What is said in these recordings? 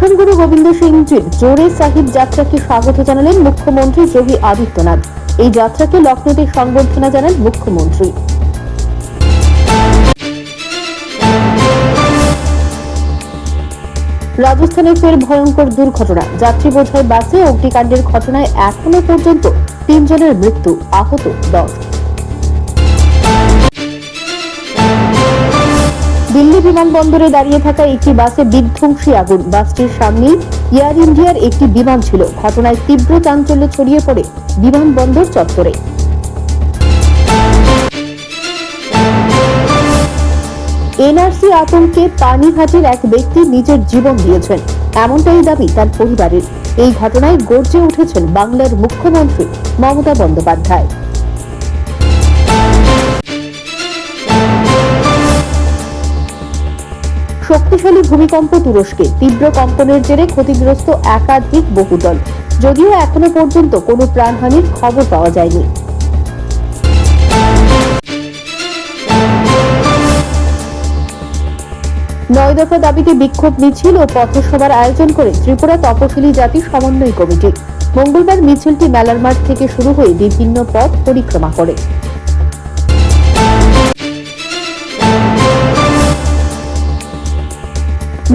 দর্শন গুরু গোবিন্দ সিংজির জোরে সাহিব যাত্রাকে স্বাগত জানালেন মুখ্যমন্ত্রী যোগী আদিত্যনাথ। এই যাত্রাকে লখনৌতে সংবর্ধনা জানান মুখ্যমন্ত্রী। রাজস্থানে ফের ভয়ঙ্কর দুর্ঘটনা। যাত্রী বোঝাই বাসে অগ্নিকাণ্ডের ঘটনায় এখনও পর্যন্ত তিনজনের মৃত্যু। আহত দশ। বিমানবন্দরে দাঁড়িয়ে থাকা একটি বাসে বিধ্বংসী আগুন। বাসটির সামনে এয়ার ইন্ডিয়ার একটি বিমান ছিল। ঘটনায় তীব্র চাঞ্চল্য ছড়িয়ে পড়ে বিমানবন্দর চত্বরে। এনআরসি আতঙ্কে পানিহাটির এক ব্যক্তি নিজের জীবন দিয়েছেন। এমনটাই দাবি তার পরিবারের। এই ঘটনায় গর্জে উঠেছেন বাংলার মুখ্যমন্ত্রী মমতা বন্দ্যোপাধ্যায়। শক্তিশালী ভূমিকম্প তুরস্কে তীব্র কম্পনের জেরে ক্ষতিগ্রস্ত একাধিক বহুদল। যদিও এখনও পর্যন্ত কোনো প্রাণহানির খবর পাওয়া যায়নি। নয় দফা দাবিতে বিক্ষোভ মিছিল ও পথসভার আয়োজন করে ত্রিপুরা তপশিলি জাতি সমন্বয় কমিটি। মঙ্গলবার মিছিলটি মেলার মাঠ থেকে শুরু হয়ে বিভিন্ন পথ পরিক্রমা করে।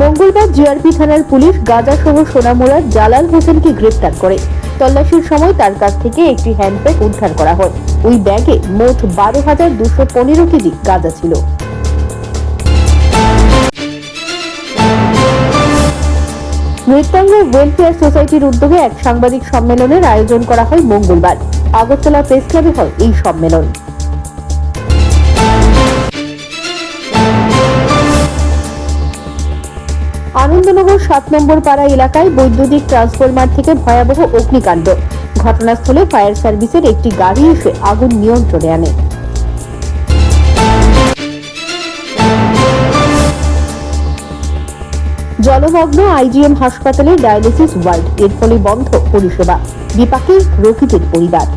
মঙ্গলবার জিআরপি থানার পুলিশ গাজা সহ সোনামুড়ার জালাল হোসেনকে গ্রেপ্তার করে। তল্লাশির সময় তার কাছ থেকে একটি হ্যান্ডব্যাগ উদ্ধার করা হয়। ওই ব্যাগে মোট বারো হাজার দুশো পনেরো কেজি গাঁজা ছিল। নৃত্যাঙ্গ ওয়েলফেয়ার সোসাইটির উদ্যোগে এক সাংবাদিক সম্মেলনের আয়োজন করা হয় মঙ্গলবার। আগরতলা প্রেস ক্লাবে হয় এই সম্মেলন। আনন্দনগর সাত নম্বর পাড়া এলাকায় বৈদ্যুতিক ট্রান্সফরমার থেকে ভয়াবহ অগ্নিকাণ্ড। ঘটনাস্থলে ফায়ার সার্ভিসের একটি গাড়ি এসে আগুন নিয়ন্ত্রণে আনে। জলমগ্ন আইজিএম হাসপাতালে ডায়ালিসিস ওয়ার্ড এর ফলে বন্ধ পরিষেবা। বিপাকে রোগীদের পরিবার।